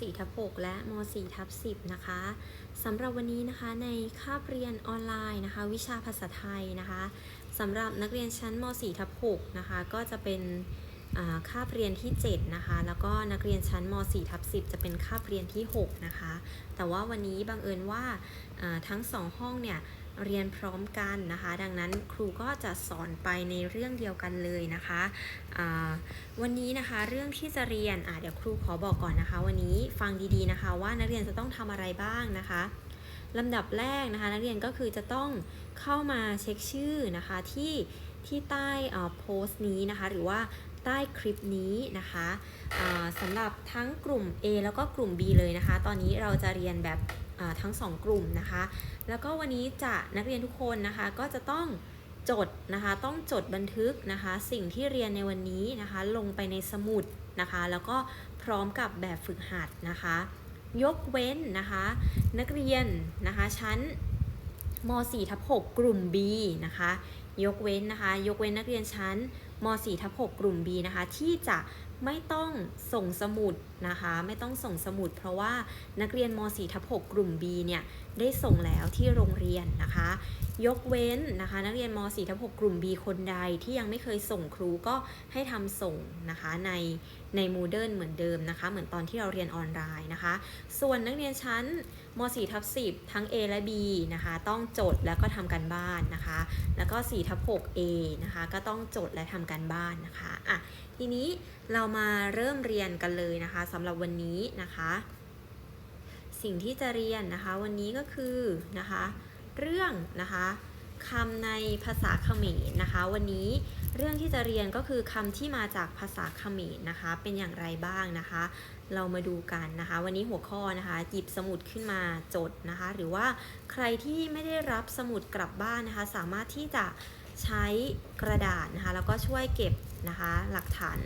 4ทับ6และม4ทับ10นะคะสำหรับวันนี้นะคะในคาบเรียนออนไลน์นะคะ วิชาภาษาไทยนะคะสำหรับนักเรียนชั้นม4ทับ6นะคะก็จะเป็นอ่าคาบเรียนที่7นะคะแล้วก็นักเรียนชั้นม4ทับ10 จะเป็นคาบเรียนที่ 6 นะคะ แต่ว่าวันนี้บังเอิญว่าอ่าทั้งสองห้องเนี่ย เรียนพร้อมกันนะคะ ดังนั้นครูก็จะสอนไปในเรื่องเดียวกันเลยนะคะวันนี้นะคะเรื่องที่จะเรียนเดี๋ยวครูขอบอกก่อนนะคะ วันนี้ฟังดีๆนะคะว่านักเรียนจะต้องทำอะไรบ้างนะคะลำดับแรกนะคะนักเรียนก็คือจะต้องเข้ามาเช็คชื่อนะคะที่ที่ใต้โพสต์นี้นะคะหรือว่าใต้คลิปนี้นะคะสำหรับทั้งกลุ่ม A แล้วก็กลุ่ม B เลยนะคะ ตอนนี้เราจะเรียนแบบ ทั้งสองกลุ่มนะคะ แล้วก็วันนี้จะนักเรียนทุกคนนะคะก็จะต้องจดนะคะต้องจดบันทึกนะคะ สิ่งที่เรียนในวันนี้นะคะ ลงไปในสมุดนะคะ แล้วก็พร้อมกับแบบฝึกหัดนะคะ ยกเว้นนะคะ นักเรียนนะคะชั้นม .4 ทับ6กลุ่ม B นะคะ ยกเว้นนะคะ ยกเว้นนักเรียนชั้นม .4 ทับ6กลุ่ม B นะคะ ที่จะ ไม่ต้องส่งสมุดนะคะ ไม่ต้องส่งสมุด เพราะว่านักเรียนม .4 ทับ6กลุ่ม B เนี่ยได้ส่งแล้วที่โรงเรียนนะคะ ยกเว้นนะคะ นักเรียนม .4 ทับ6กลุ่ม B คนใดที่ยังไม่เคยส่งครูก็ให้ทำส่งนะคะในใน Moodle เหมือนเดิมนะคะ เหมือนตอนที่เราเรียนออนไลน์นะคะ ส่วนนักเรียนชั้น ม .4 ทับ10 ทั้ง A และ B นะคะ ต้องจดแล้วก็ทำการบ้านนะคะ แล้วก็4ทับ6 A นะคะ ก็ต้องจดและทำการบ้านนะคะอะทีนี้เรามาเริ่มเรียนกันเลยนะคะสำหรับวันนี้นะคะ สิ่งที่จะเรียนนะคะ วันนี้ก็คือนะคะ เรื่องนะคะคำในภาษาเขมรนะคะ วันนี้เรื่องที่จะเรียนก็คือคำที่มาจากภาษาเขมรนะคะ เป็นอย่างไรบ้างนะคะ เรามาดูกันนะคะ วันนี้หัวข้อนะคะหยิบสมุดขึ้นมาจดนะคะ หรือว่าใครที่ไม่ได้รับสมุดกลับบ้านนะคะ สามารถที่จะใช้กระดาษนะคะแล้วก็ช่วยเก็บนะคะ หลักฐาน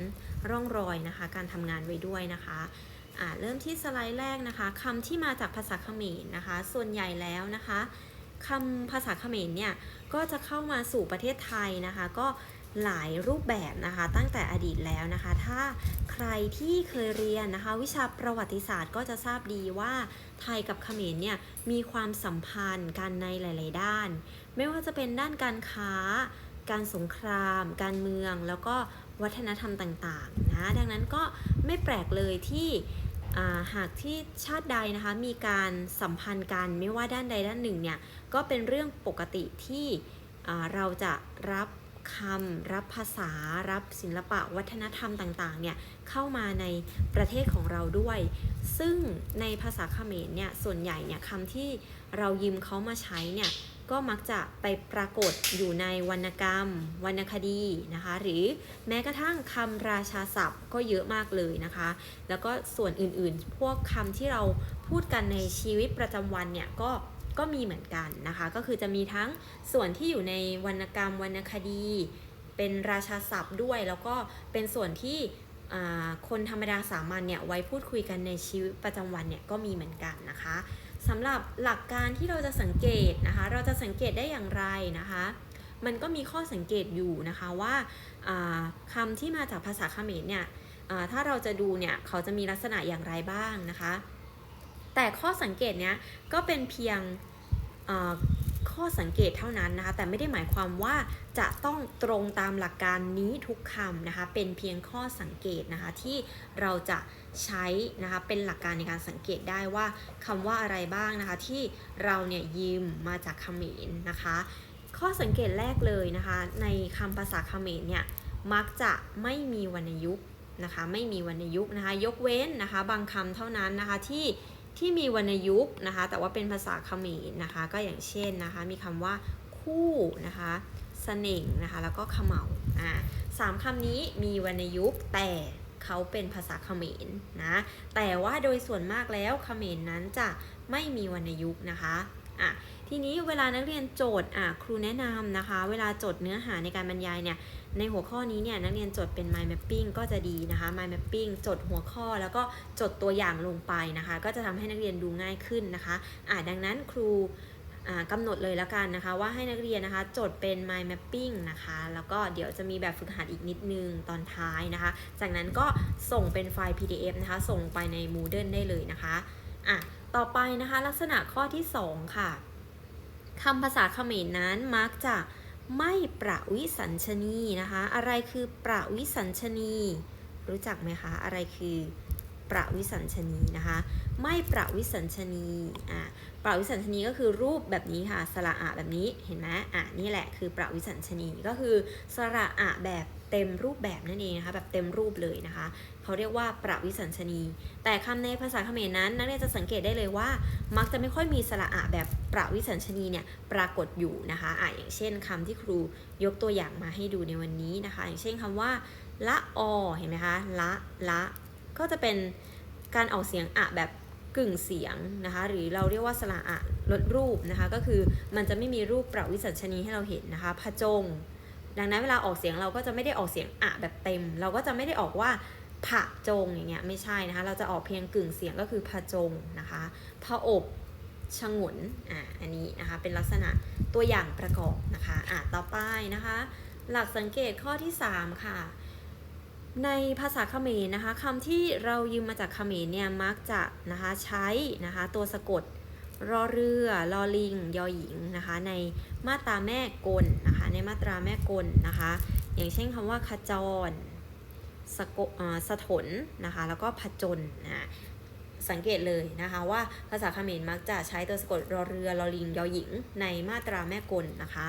ร่องรอยนะคะ การทำงานไว้ด้วยนะคะอ่าเริ่มที่สไลด์แรกนะคะคำที่มาจากภาษาเขมรนะคะ ส่วนใหญ่แล้วนะคะคำภาษาเขมรเนี่ยก็จะเข้ามาสู่ประเทศไทยนะคะ ก็ หลายรูปแบบนะคะตั้งแต่อดีตแล้วนะคะ ถ้าใครที่เคยเรียนนะคะ วิชาประวัติศาสตร์ก็จะทราบดีว่าไทยกับเขมรเนี่ยมีความสัมพันธ์กันในหลาย ๆ ด้าน ไม่ว่าจะเป็นด้านการค้า การสงคราม การเมือง แล้วก็วัฒนธรรมต่าง ๆ นะ ดังนั้นก็ไม่แปลกเลยที่าหากที่ชาติใดนะคะมีการสัมพันธ์กันไม่ว่าด้านใดด้านหนึ่งเนี่ยก็เป็นเรื่องปกติที่เราจะรับ คำรับภาษารับศิลปะวัฒนธรรมต่างๆเนี่ยเข้ามาในประเทศของเราด้วย ซึ่งในภาษาเขมรเนี่ยส่วนใหญ่เนี่ยคำที่เรายืมเขามาใช้เนี่ยก็มักจะไปปรากฏอยู่ในวรรณกรรม วรรณคดีนะคะ หรือแม้กระทั่งคำราชาศัพท์ก็เยอะมากเลยนะคะ แล้วก็ส่วนอื่นๆ พวกคำที่เราพูดกันในชีวิตประจำวันเนี่ยก็ ก็มีเหมือนกันนะคะ ก็คือจะมีทั้งส่วนที่อยู่ในวรรณกรรมวรรณคดี เป็นราชาศัพท์ด้วย แล้วก็เป็นส่วนที่คนธรรมดาสามัญเนี่ยไว้พูดคุยกันในชีวิตประจำวันเนี่ยก็มีเหมือนกันนะคะสำหรับหลักการที่เราจะสังเกตนะคะ เราจะสังเกตได้อย่างไรนะคะ มันก็มีข้อสังเกตอยู่นะคะว่าอ่าคำที่มาจากภาษาเขมรเนี่ยถ้าเราจะดูเนี่ยเขาจะมีลักษณะอย่างไรบ้างนะคะ แต่ข้อสังเกตเนี้ยก็เป็นเพียงข้อสังเกตเท่านั้นนะคะแต่ไม่ได้หมายความว่าจะต้องตรงตามหลักการนี้ทุกคำนะคะเป็นเพียงข้อสังเกตนะคะที่เราจะใช้นะคะเป็นหลักการในการสังเกตได้ว่าคำว่าอะไรบ้างนะคะที่เราเนี่ยยืมมาจากเขมรนะคะ ข้อสังเกตแรกเลยนะคะในคำภาษาเขมรเนี่ยมักจะไม่มีวรรณยุกต์นะคะไม่มีวรรณยุกต์นะคะยกเว้นนะคะบางคำเท่านั้นนะคะที่ ที่มีวรรณยุกต์นะคะ แต่ว่าเป็นภาษาเขมรนะคะ ก็อย่างเช่นนะคะ มีคำว่าคู่นะคะเสน่งนะคะ แล้วก็เขมเหลาอ่าสามคำนี้มีวรรณยุกต์แต่เขาเป็นภาษาเขมรนะ แต่ว่าโดยส่วนมากแล้วเขมรนั้นจะไม่มีวรรณยุกต์นะคะอะทีนี้เวลานักเรียนโจทย์อะครูแนะนำนะคะ เวลาจดเนื้อหาในการบรรยายเนี่ย ในหัวข้อนี้เนี่ยนักเรียนจดเป็น mind mapping ก็จะดีนะคะ mind mapping จดหัวข้อแล้วก็จดตัวอย่างลงไปนะคะ ก็จะทำให้นักเรียนดูง่ายขึ้นนะคะอ่าดังนั้นครูอ่ากำหนดเลยแล้วกันนะคะ ว่าให้นักเรียนนะคะจดเป็น mind mapping นะคะ แล้วก็เดี๋ยวจะมีแบบฝึกหัดอีกนิดนึงตอนท้ายนะคะ จากนั้นก็ส่งเป็นไฟล์ PDF นะคะ ส่งไปใน Moodle ได้เลยนะคะอะต่อไปนะคะลักษณะข้อที่ 2 ค่ะคำภาษาเขมรนั้นมักจะ ไม่ประวิสัญชนีนะคะ อะไรคือประวิสัญชนี รู้จักไหมคะ อะไรคือประวิสัญชนีนะคะ ไม่ประวิสัญชนีอะประวิสัญชนีก็คือรูปแบบนี้ค่ะ สระอะแบบนี้ เห็นไหมอะนี่แหละคือประวิสัญชนี ก็คือสระอะแบบ เต็มรูปแบบนั่นเองนะคะแบบเต็มรูปเลยนะคะเขาเรียกว่าประวิสัญชนี แต่คำในภาษาเขมรนั้น นักเรียนจะสังเกตได้เลยว่า มักจะไม่ค่อยมีสระอะแบบประวิสัญชนีเนี่ยปรากฏอยู่นะคะอะอย่างเช่นคำที่ครูยกตัวอย่างมาให้ดูในวันนี้นะคะ อย่างเช่นคำว่า ละอเห็นไหมคะละละก็จะเป็นการออกเสียงอะแบบกึ่งเสียงนะคะหรือเราเรียกว่าสระอะลดรูปนะคะก็คือมันจะไม่มีรูปประวิสัญชนีให้เราเห็นนะคะพจง ดังนั้นเวลาออกเสียงเราก็จะไม่ได้ออกเสียงอะแบบเต็ม เราก็จะไม่ได้ออกว่าผะจงอย่างเงี้ยไม่ใช่นะคะ เราจะออกเพียงกึ่งเสียงก็คือพะจงนะคะพะอบชงนอ่าอันนี้นะคะเป็นลักษณะตัวอย่างประกอบนะคะอะต่อไปนะคะ หลักสังเกตข้อที่ 3 ค่ะ ในภาษาเขมรนะคะคำที่เรายืมมาจากเขมรเนี่ยมักจะนะคะใช้นะคะตัวสะกด รอเรือลอลิง ยอหญิงนะคะ ในมาตราแม่กลนะคะ ในมาตราแม่กลนะคะ อย่างเช่นคำว่าขจรสะกสะถนนะคะ แล้วก็ผจญนะสังเกตเลยนะคะว่าภาษาเขมรมักจะใช้ตัวสะกดรอเรือลอลิงยอหญิง ในมาตราแม่กลนะคะ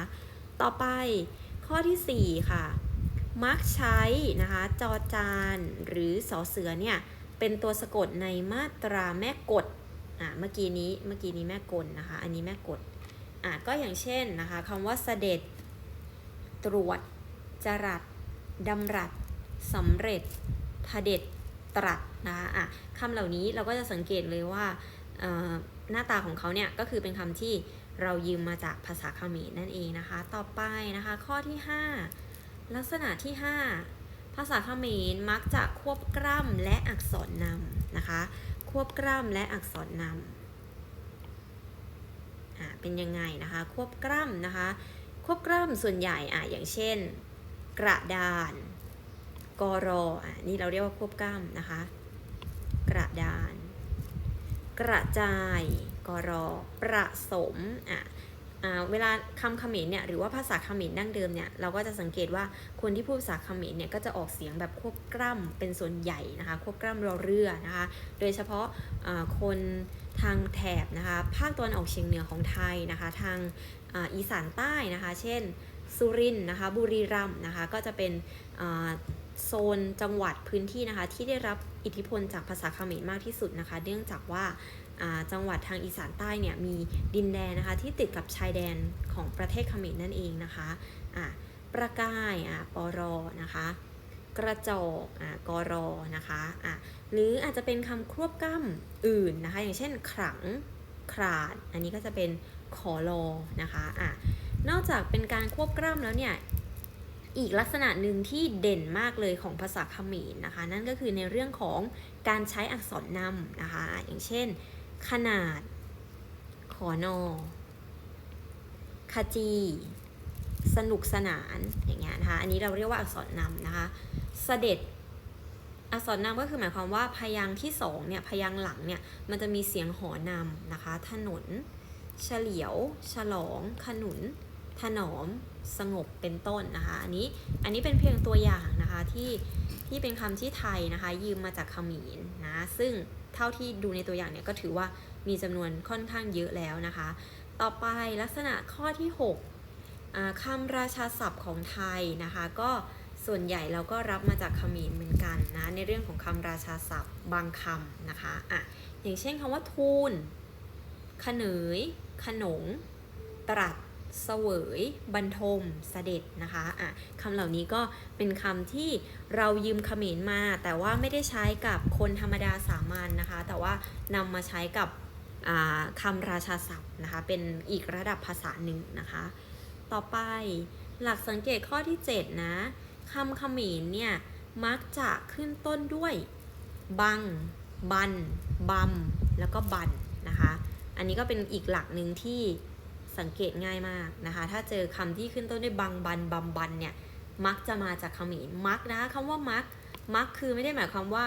ต่อไปข้อทีสี่ 4 ค่ะ มักใช้นะคะจอจานหรือสอเสือเนี่ยเป็นตัวสะกดในมาตราแม่กฎ อะเมื่อกี้นี้เมื่อกี้นี้แม่กลนะคะ อันนี้แม่กฎอะก็อย่างเช่นนะคะคำว่าเสด็จ ตรวจ จรัสดำรัสสำเร็จพเด็จตรัสนะคะอะคำเหล่านี้เราก็จะสังเกตเลยว่าหน้าตาของเขาเนี่ยก็คือเป็นคำที่เรายืมมาจากภาษาเขมรนั่นเองนะคะ ต่อไปนะคะข้อที่ 5 ลักษณะที่ 5 ภาษาเขมรมักจะควบกล้ำและอักษรนำนะคะ ควบกล้ำและอักษรนำเป็นยังไงนะคะ ควบกล้ำนะคะ ควบกล้ำส่วนใหญ่อะอย่างเช่น กระดานกรออะนี่เราเรียกว่าควบกล้ำนะคะ กระดาน กระจายกรอประสมอะ เวลาคำเขมรเนี่ยหรือว่าภาษาเขมรดั้งเดิมเนี่ยเราก็จะสังเกตว่าคนที่พูดภาษาเขมรเนี่ยก็จะออกเสียงแบบควบกล้ำเป็นส่วนใหญ่นะคะควบกล้ำรอเรือนะคะโดยเฉพาะอ่าคนทางแถบนะคะภาคตะวันออกเฉียงเหนือของไทยนะคะทางอ,อีสานใต้นะคะ เช่นสุรินทร์นะคะบุรีรัมย์นะคะก็จะเป็น โซนจังหวัดพื้นที่นะคะ ที่ได้รับอิทธิพลจากภาษาเขมรมากที่สุดนะคะ เนื่องจากว่าจังหวัดทางอีสานใต้เนี่ยมีดินแดนนะคะที่ติดกับชายแดนของประเทศเขมรนั่นเองนะคะอ่าประกายอ่าปรนะคะ กระจอกอ่ากรอนะคะอะหรืออาจจะเป็นคำควบกล้ำอื่นนะคะ อย่างเช่นขลังขาด อันนี้ก็จะเป็นขอรอนะคะอะนอกจากเป็นการควบกล้ำแล้วเนี่ย อีกลักษณะหนึ่งที่เด่นมากเลยของภาษาเขมรนะคะ นั่นก็คือในเรื่องของการใช้อักษรนำนะคะ อย่างเช่น ขนาด ขอนอขจี สนุกสนานอย่างเงี้ยนะคะ อันนี้เราเรียกว่าอักษรนำนะคะเสด็จอักษรนำก็คือหมายความว่าพยางค์ที่สองเนี่ยพยางค์หลังเนี่ยมันจะมีเสียงหอนำนะคะ ถนน เฉลียว ฉลอง ขนุน ถนอม สงบเป็นต้นนะคะ อันนี้อันนี้เป็นเพียงตัวอย่างนะคะที่ที่เป็นคำที่ไทยนะคะ ยืมมาจากขมรนะ ซึ่งเท่าที่ดูในตัวอย่างเนี่ยก็ถือว่ามีจำนวนค่อนข้างเยอะแล้วนะคะ ต่อไปลักษณะข้อที่6อ่าคำราชาศัพท์ของไทยนะคะ ก็ส่วนใหญ่เราก็รับมาจากขมรเหมือนกันนะ ในเรื่องของคำราชาศัพท์บางคำนะคะอะอย่างเช่นคำว่าทูลขเนยขนง ตรัส เสวยบรรทมเสด็จนะคะอะคำเหล่านี้ก็เป็นคำที่เรายืมเขมรมา แต่ว่าไม่ได้ใช้กับคนธรรมดาสามัญนนะคะ แต่ว่านำมาใช้กับคำราชาศัพท์นะคะ เป็นอีกระดับภาษาหนึ่งนะคะ ต่อไปหลักสังเกตข้อที่ 7 นะคำเขมรเนี่ยมักจะขึ้นต้นด้วยบัง บัน บัม แล้วก็บันนะคะ อันนี้ก็เป็นอีกหลักหนึ่งที่ สังเกตง่ายมากนะคะ ถ้าเจอคำที่ขึ้นต้นด้วยบังบันบำบันเนี่ยมักจะมาจากเขมรมักนะคำว่ามักมักคือไม่ได้หมายความว่า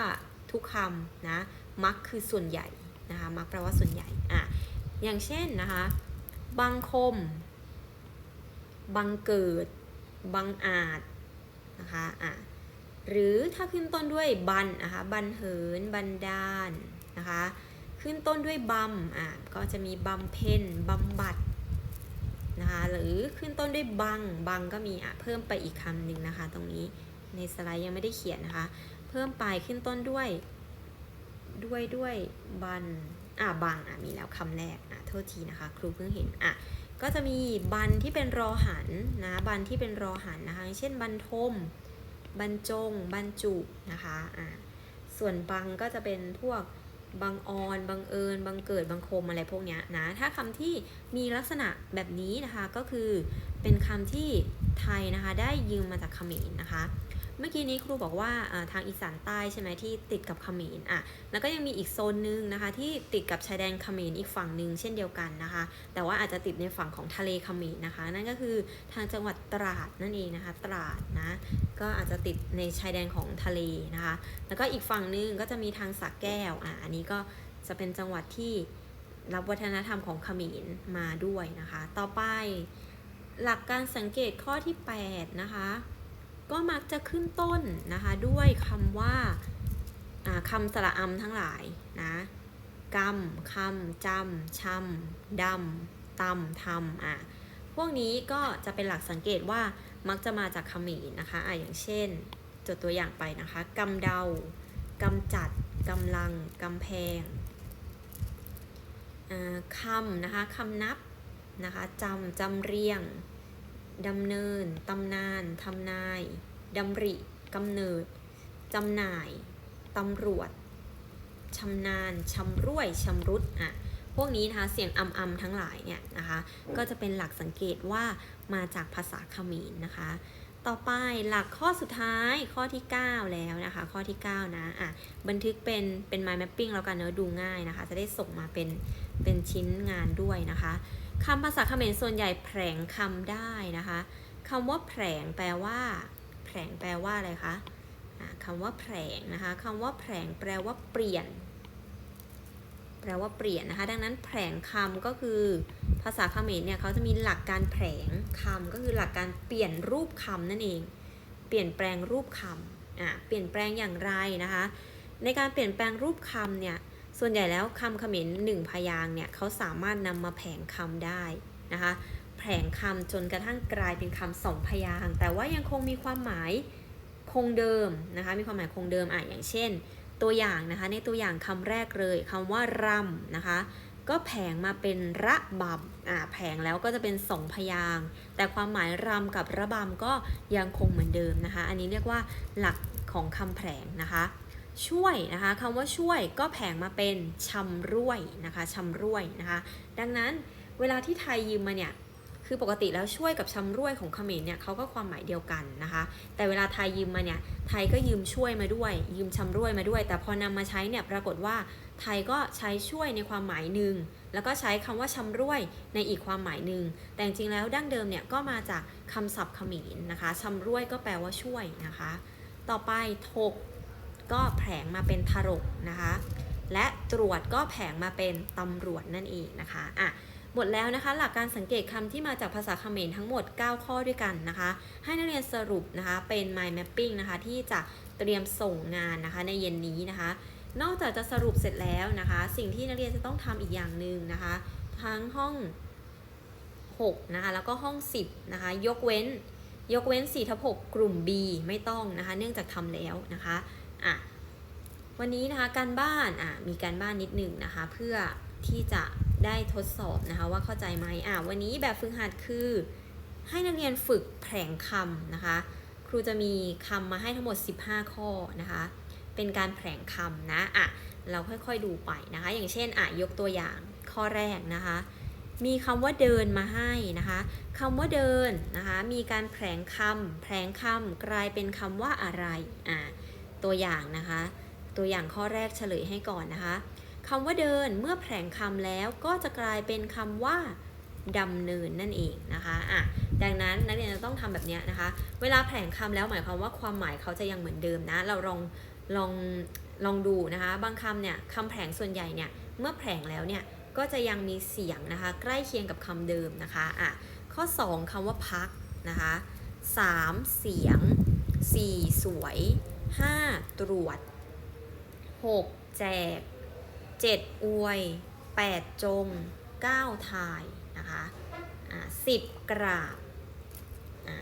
ทุกคำนะมักคือส่วนใหญ่นะคะมักแปลว่าส่วนใหญ่อะอย่างเช่นนะคะบังคมบังเกิดบังอาจนะคะอะหรือถ้าขึ้นต้นด้วยบันนะคะบันเหินบันดาลนะคะขึ้นต้นด้วยบำอะก็จะมีบำเพ็ญบำบัด นะคะหรือขึ้นต้นด้วยบังบังก็มีอะเพิ่มไปอีกคำหนึ่งนะคะ ตรงนี้ในสไลด์ยังไม่ได้เขียนนะคะ เพิ่มไปขึ้นต้นด้วย ด้วยด้วยบันอะบังอะมีแล้วคำแรกอะโทษทีนะคะ ครูเพิ่งเห็นอะก็จะมีบันที่เป็นรอหันนะบันที่เป็นรอหันนะคะเช่นบันทมบรรจงบรรจุนะคะอ่าส่วนบังก็จะเป็นพวก บังออนบังเอิญบังเกิดบังคมอะไรพวกเนี้ยนะถ้าคำที่มีลักษณะแบบนี้นะคะก็คือเป็นคำที่ไทยนะคะได้ยืมมาจากเขมรนะคะ เมื่อกี้นี้ครูบอกว่าทางอีสานใต้ใช่ไหมที่ติดกับเขมรอะแล้วก็ยังมีอีกโซนนึงนะคะที่ติดกับชายแดนเขมรอีกฝั่งหนึ่งเช่นเดียวกันนะคะ แต่ว่าอาจจะติดในฝั่งของทะเลเขมรนะคะ นั่นก็คือทางจังหวัดตราดนั่นเองนะคะ ตราดนะก็อาจจะติดในชายแดนของทะเลนะคะ แล้วก็อีกฝั่งหนึงก็จะมีทางสักแก้วอะอันนี้ก็จะเป็นจังหวัดที่รับวัฒนธรรมของเขมรมาด้วยนะคะ ต่อไปหลักการสังเกตข้อที่ 8 นะคะ ก็มักจะขึ้นต้นนะคะด้วยคำว่าคำสระอำทั้งหลายนะกำคำจำชำดำตำทำอะพวกนี้ก็จะเป็นหลักสังเกตว่ามักจะมาจากเขมรนะคะอะอย่างเช่นจดตัวอย่างไปนะคะกำเดากำจัดกำลังกำแพงคำนะคะคำนับนะคะจำจำเรียง ดำเนิน ตำนาน ทำนายดำริกำเนิด จำหน่าย ตำรวจชำนาญชำร่วยชำรุดอะพวกนี้นะคะเสียงอำอำทั้งหลายเนี่ยนะคะก็จะเป็นหลักสังเกตว่ามาจากภาษาเขมรนะคะ ต่อไปหลักข้อสุดท้ายข้อที่ 9 แล้วนะคะ ข้อที่ 9 นะอะบันทึกเป็นเป็น mind mapping แล้วกันเนอะดูง่ายนะคะ จะได้ส่งมาเป็นเป็นชิ้นงานด้วยนะคะ คำภาษาเขมรส่วนใหญ่แผลงคำได้นะคะคำว่าแผลงแปลว่า แผลงแปลว่าอะไรคะคำว่าแผลงนะคะคำว่าแผลงแปลว่าเปลี่ยน แปลว่าเปลี่ยนนะคะ ดังนั้นแผลงคำก็คือภาษาเขมรเนี่ยเขาจะมีหลักการแผลงคำก็คือหลักการเปลี่ยนรูปคำนั่นเอง เปลี่ยนแปลงรูปคำอะเปลี่ยนแปลงอย่างไรนะคะ ในการเปลี่ยนแปลงรูปคำเนี่ย ส่วนใหญ่แล้วคำเขมรหนึ่งพยางเนี่ยเขาสามารถนำมาแผงคำได้นะคะแผงคำจนกระทั่งกลายเป็นคำสองพยางแต่ว่ายังคงมีความหมายคงเดิมนะคะมีความหมายคงเดิมอะอย่างเช่น ตัวอย่างนะคะในตัวอย่างคำแรกเลยคำว่ารำนะคะก็แผงมาเป็นระบำอ่าแผงแล้วก็จะเป็นสองพยางแต่ความหมายรำกับระบำก็ยังคงเหมือนเดิมนะคะ อันนี้เรียกว่าหลักของคำแผงนะคะ ช่วยนะคะคำว่าช่วยก็แผงมาเป็นชำร่วยนะคะชำร่วยนะคะ ดังนั้นเวลาที่ไทยยืมมาเนี่ยคือปกติแล้วช่วยกับชำร่วยของเขมรเนี่ยเขาก็ความหมายเดียวกันนะคะ แต่เวลาไทยยืมมาเนี่ยไทยก็ยืมช่วยมาด้วย ยืมชำร่วยมาด้วย แต่พอนำมาใช้เนี่ยปรากฏว่าไทยก็ใช้ช่วยในความหมายหนึ่งแล้วก็ใช้คำว่าชำร่วยในอีกความหมายหนึ่งแต่จริงแล้วดั้งเดิมเนี่ยก็มาจากคำศัพท์เขมรนะคะชำร่วยก็แปลว่าช่วยนะคะ ต่อไปถก ก็แผลงมาเป็นทรกนะคะ และตรวจก็แผลงมาเป็นตำรวจนั่นเองนะคะอะหมดแล้วนะคะ หลักการสังเกตคำที่มาจากภาษาเขมรทั้งหมด 9 ข้อด้วยกันนะคะ ให้นักเรียนสรุปนะคะเป็น mind mapping นะคะที่จะเตรียมส่งงานนะคะในเย็นนี้นะคะ นอกจากจะสรุปเสร็จแล้วนะคะ สิ่งที่นักเรียนจะต้องทำอีกอย่างหนึ่งนะคะ ทั้งห้อง 6 นะคะ แล้วก็ห้อง 10 นะคะ ยกเว้น ยกเว้น4ทับ6กลุ่ม B ไม่ต้องนะคะ เนื่องจากทำแล้วนะคะ อะวันนี้นะคะการบ้านอะมีการบ้านนิดหนึ่งนะคะ เพื่อที่จะได้ทดสอบนะคะว่าเข้าใจไหมอะวันนี้แบบฝึกหัดคือ ให้นักเรียนฝึกแผลงคำนะคะ ครูจะมีคำมาให้ทั้งหมด 15 ข้อนะคะ เป็นการแผลงคำนะอะเราค่อยๆดูไปนะคะ อย่างเช่นอะยกตัวอย่างข้อแรกนะคะ มีคำว่าเดินมาให้นะคะคำว่าเดินนะคะ มีการแผลงคำแผลงคำกลายเป็นคำว่าอะไรอะ ตัวอย่างนะคะ ตัวอย่างข้อแรกเฉลยให้ก่อนนะคะคำว่าเดินเมื่อแผลงคำแล้วก็จะกลายเป็นคำว่าดำเนินนั่นเองนะคะอะดังนั้นนักเรียนจะต้องทำแบบนี้นะคะ เวลาแผลงคำแล้วหมายความว่าความหมายเขาจะยังเหมือนเดิมนะ เราลองลองลองดูนะคะ บางคำเนี่ยคำแผลงส่วนใหญ่เนี่ยเมื่อแผลงแล้วเนี่ยก็จะยังมีเสียงนะคะ ใกล้เคียงกับคำเดิมนะคะอะข้อ 2คำว่าพักนะคะ 3 เสียง 4 สวย 5 ตรวจ 6 แจก 7 อวย 8 จง9ทายนะคะอะ10 กราบอะ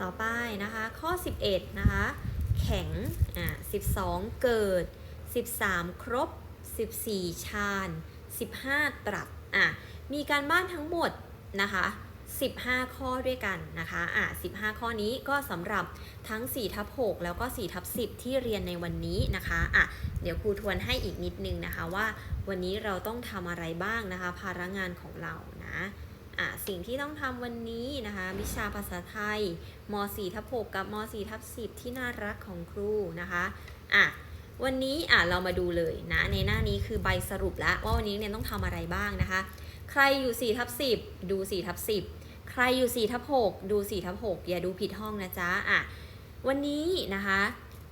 ต่อไปนะคะ ข้อ 11 นะคะ แข็งอะ12 เกิด 13 ครบ 14 ชาญ15 ตรัสอะมีการบ้านทั้งหมดนะคะ 15 ข้อด้วยกันนะคะอะ15 ข้อนี้ก็สำหรับทั้ง4ทับ6แล้วก็4ทับ10 ที่เรียนในวันนี้นะคะอะเดี๋ยวครูทวนให้อีกนิดนึงนะคะว่าวันนี้เราต้องทำอะไรบ้างนะคะ ภาระงานของเรานะอะสิ่งที่ต้องทำวันนี้นะคะวิชาภาษาไทยม 4 ทับ6กับม 4 ทับ10 ที่น่ารักของครูนะคะอะวันนี้อะเรามาดูเลยนะในหน้านี้คือใบสรุปแล้วว่าวันนี้เนี่ยต้องทำอะไรบ้างนะคะ ใครอยู่4ทับ10ดู4ทับ10ใครอยู่4ทับ6ดู4ทับ6อย่าดูผิดห้องนะจ๊ะอะวันนี้นะคะ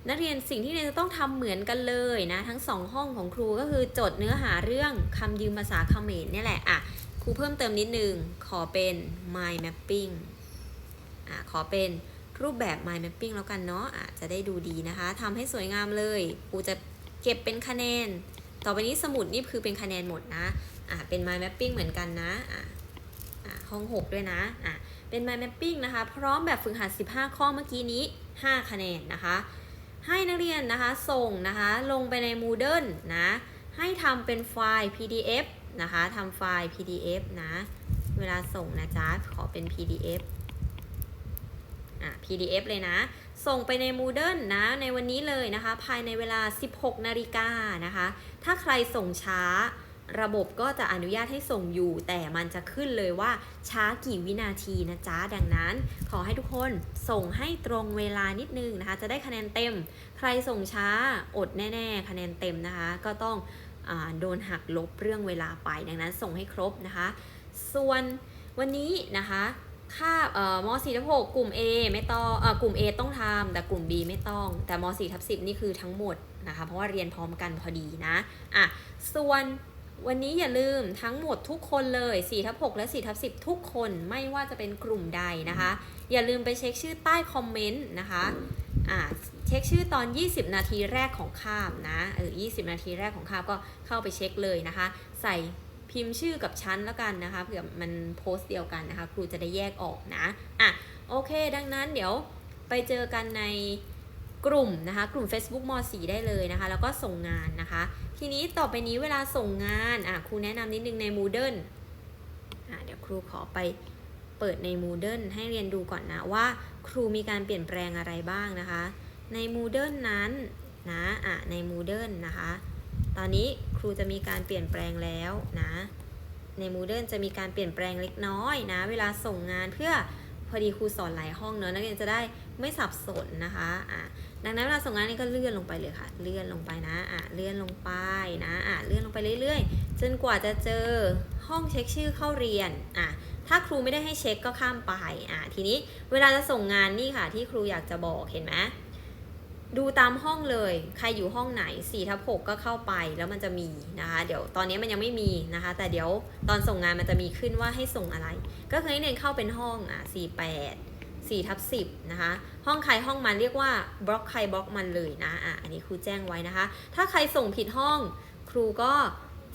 นักเรียนสิ่งที่เรียนจะต้องทำเหมือนกันเลยนะ ทั้งสองห้องของครูก็คือจดเนื้อหาเรื่องคำยืมภาษาเขมรเนี่ยแหละอะครูเพิ่มเติมนิดนึง ขอเป็น mind mapping อะขอเป็นรูปแบบ mind mapping แล้วกันเนาะอะจะได้ดูดีนะคะทำให้สวยงามเลยครูจะเก็บเป็นคะแนน ต่อไปนี้สมุดนี่คือเป็นคะแนนหมดนะอะเป็น mind mapping เหมือนกันนะอะอะห้อง 6 ด้วยนะอะเป็น mind mapping นะคะ พร้อมแบบฝึกหัด 15 ข้อเมื่อกี้นี้ 5 คะแนนนะคะ ให้นักเรียนนะคะส่งนะคะลงไปใน Moodle นะให้ทำเป็นไฟล์ PDF นะคะทำไฟล์ PDF นะเวลาส่งนะจ๊ะขอเป็น PDF อะ PDF เลยนะ ส่งไปใน Moodle นะในวันนี้เลยนะคะ ภายในเวลา 16 นาฬิกานะคะ ถ้าใครส่งช้า ระบบก็จะอนุญาตให้ส่งอยู่ แต่มันจะขึ้นเลยว่าช้ากี่วินาทีนะจ๊ะ ดังนั้น ขอให้ทุกคนส่งให้ตรงเวลานิดนึงนะคะ จะได้คะแนนเต็ม ใครส่งช้าอดแน่ ๆ คะแนนเต็มนะคะ ก็ต้องอโดนหักลบเรื่องเวลาไป ดังนั้นส่งให้ครบนะคะ ส่วนวันนี้นะคะ ค่าเอ่อม .4 ทับ6กลุ่ม A ไม่ต้องเอ่อกลุ่ม A ต้องทำแต่กลุ่ม B ไม่ต้อง แต่ม .4 ทับ10นี่คือทั้งหมดนะคะ เพราะว่าเรียนพร้อมกันพอดีนะอะส่วนวันนี้อย่าลืมทั้งหมดทุกคนเลย4ทับ6และ4ทับ10 ทุกคนไม่ว่าจะเป็นกลุ่มใดนะคะ อย่าลืมไปเช็คชื่อใต้คอมเมนต์นะคะอ่าเช็คชื่อตอน 20 นาทีแรกของคาบนะเออ20 นาทีแรกของคาบก็เข้าไปเช็คเลยนะคะ ใส่ พิมพ์ชื่อกับชั้นแล้วกันนะคะเผื่อมันโพสต์เดียวกันนะคะ ครูจะได้แยกออกนะอะโอเค ดังนั้นเดี๋ยวไปเจอกันในกลุ่มนะคะ กลุ่ม Facebook ม .4 ได้เลยนะคะ แล้วก็ส่งงานนะคะ ทีนี้ต่อไปนี้เวลาส่งงานอะครูแนะนำนิดนึงใน Moodle อะเดี๋ยวครูขอไปเปิดใน Moodle ให้เรียนดูก่อนนะว่าครูมีการเปลี่ยนแปลงอะไรบ้างนะคะ ใน Moodle นั้นนะอะใน Moodle นะคะ ตอนนี้ครูจะมีการเปลี่ยนแปลงแล้วนะ ใน Moodle จะมีการเปลี่ยนแปลงเล็กน้อยนะ เวลาส่งงานเพื่อพอดีครูสอนหลายห้องเนอะนักเรียนจะได้ไม่สับสนนะคะอะดังนั้นเวลาส่งงานนี่ก็เลื่อนลงไปเลยค่ะ เลื่อนลงไปนะอะเลื่อนลงไปนะอะเลื่อนลงไปเรื่อยๆ จนกว่าจะเจอห้องเช็คชื่อเข้าเรียนอะถ้าครูไม่ได้ให้เช็คก็ข้ามไปอะทีนี้เวลาจะส่งงานนี่ค่ะที่ครูอยากจะบอกเห็นไหม ดูตามห้องเลย ใครอยู่ห้องไหน4ทับ6ก็เข้าไปแล้วมันจะมีนะคะ เดี๋ยวตอนนี้มันยังไม่มีนะคะ แต่เดี๋ยวตอนส่งงานมันจะมีขึ้นว่าให้ส่งอะไร ก็คือให้เรียนเข้าเป็นห้องอะ48 4ทับ10นะคะ ห้องใครห้องมันเรียกว่าบล็อกใครบล็อกมันเลยนะอะอันนี้ครูแจ้งไว้นะคะ ถ้าใครส่งผิดห้อง ครูก็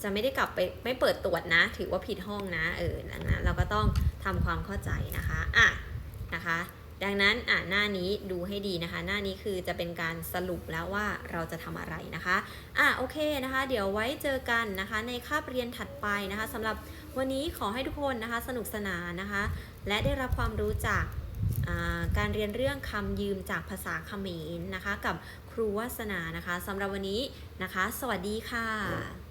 จะไม่ได้กลับไปไม่เปิดตรวจนะ ถือว่าผิดห้องนะเออนั้นเราก็ต้องทำความเข้าใจนะคะอะนะคะ ดังนั้นอะหน้านี้ดูให้ดีนะคะ หน้านี้คือจะเป็นการสรุปแล้วว่าเราจะทำอะไรนะคะอะโอเคนะคะ เดี๋ยวไว้เจอกันนะคะ ในคาบเรียนถัดไปนะคะสำหรับวันนี้ขอให้ทุกคนนะคะสนุกสนานนะคะ และได้รับความรู้จากการเรียนเรื่องคำยืมจากภาษาเขมรนะคะ กับครูวัสนานะคะสำหรับวันนี้นะคะ สวัสดีค่ะ